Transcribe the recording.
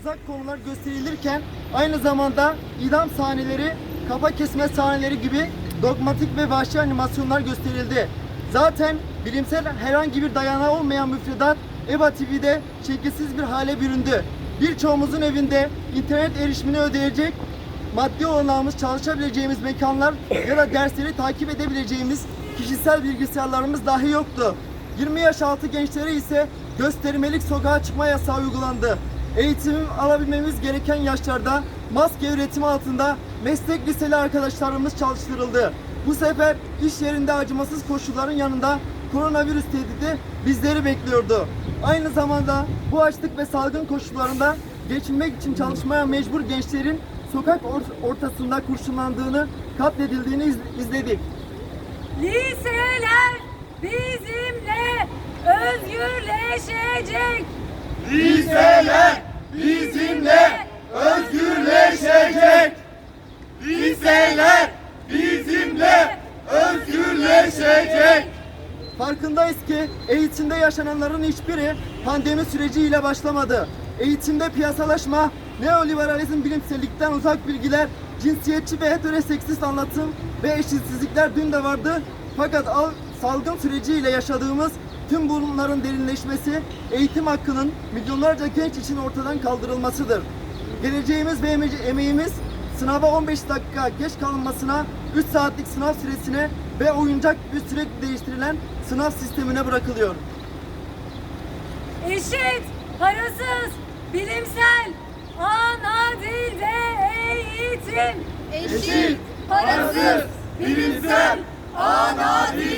uzak, konular gösterilirken aynı zamanda idam sahneleri, kafa kesme sahneleri gibi dogmatik ve vahşi animasyonlar gösterildi. Zaten bilimsel herhangi bir dayanağı olmayan müfredat EVA TV'de şekilsiz bir hale büründü. Birçoğumuzun evinde internet erişimini ödeyecek maddi olanağımız çalışabileceğimiz mekanlar ya da dersleri takip edebileceğimiz kişisel bilgisayarlarımız dahi yoktu. 20 yaş altı gençlere ise göstermelik sokağa çıkma yasağı uygulandı. Eğitim alabilmemiz gereken yaşlarda maske üretimi altında meslek liseli arkadaşlarımız çalıştırıldı. Bu sefer iş yerinde acımasız koşulların yanında koronavirüs tehdidi bizleri bekliyordu. Aynı zamanda bu açlık ve salgın koşullarında geçinmek için çalışmaya mecbur gençlerin sokak or- ortasında kurşunlandığını, katledildiğini iz- izledik. Liseler bizimle özgürleşecek. Liseler bizimle özgürleşecek. Liseler bizimle özgürleşecek. Farkındayız ki eğitimde yaşananların hiçbiri pandemi süreciyle başlamadı. Eğitimde piyasalaşma, neoliberalizm bilimsellikten uzak bilgiler, cinsiyetçi ve heteroseksist anlatım ve eşitsizlikler dün de vardı. Fakat al, salgın süreciyle yaşadığımız tüm bunların derinleşmesi eğitim hakkının milyonlarca genç için ortadan kaldırılmasıdır. Geleceğimiz ve eme- emeğimiz sınava 15 dakika geç kalınmasına, 3 saatlik sınav süresine ve oyuncak gibi sürekli değiştirilen sınav sistemine bırakılıyor. Eşit, parasız, bilimsel, ana dilde eğitim. Eşit, parasız, bilimsel, ana eğitim.